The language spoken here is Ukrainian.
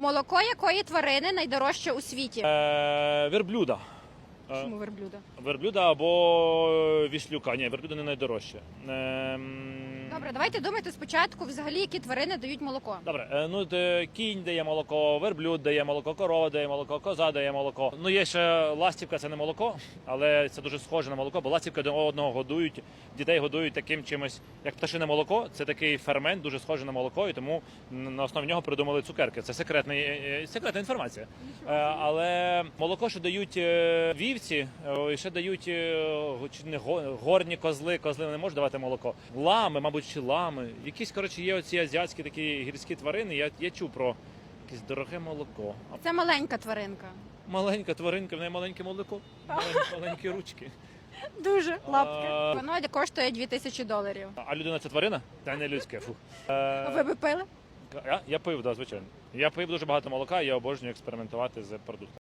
Молоко якої тварини найдорожче у світі? Е, верблюда. Е, Чому верблюда? Верблюда або віслюка. Ні, верблюда не найдорожче. Ем, Добре, давайте думайте спочатку, взагалі, які тварини дають молоко. Добре, е, ну де кінь дає молоко, верблюд дає молоко, корова дає молоко, коза дає молоко. Ну є ще ластівка, це не молоко, але це дуже схоже на молоко, бо ластівка до одного годують, дітей годують таким чимось, як пташине молоко. Це такий фермент, дуже схожий на молоко, і тому на основі нього придумали цукерки. Це секретна, е, секретна інформація. Е, Але молоко, що дають е, вівці, е, ще дають е, не го- горні козли, козли не можуть давати молоко. Лами, мабуть, чи лами. Якісь коротше є оці азіатські такі гірські тварини. Я, я чув про якесь дороге молоко. Це маленька тваринка. маленька тваринка, в неї маленьке молоко, маленькі, маленькі ручки. Дуже лапки. Воно коштує 2000 доларів. А людина це тварина? Та не людське. Фух. Е, Ви би пили? я, я пив, да, звичайно. Я пив дуже багато молока, я обожнюю експериментувати з продуктами.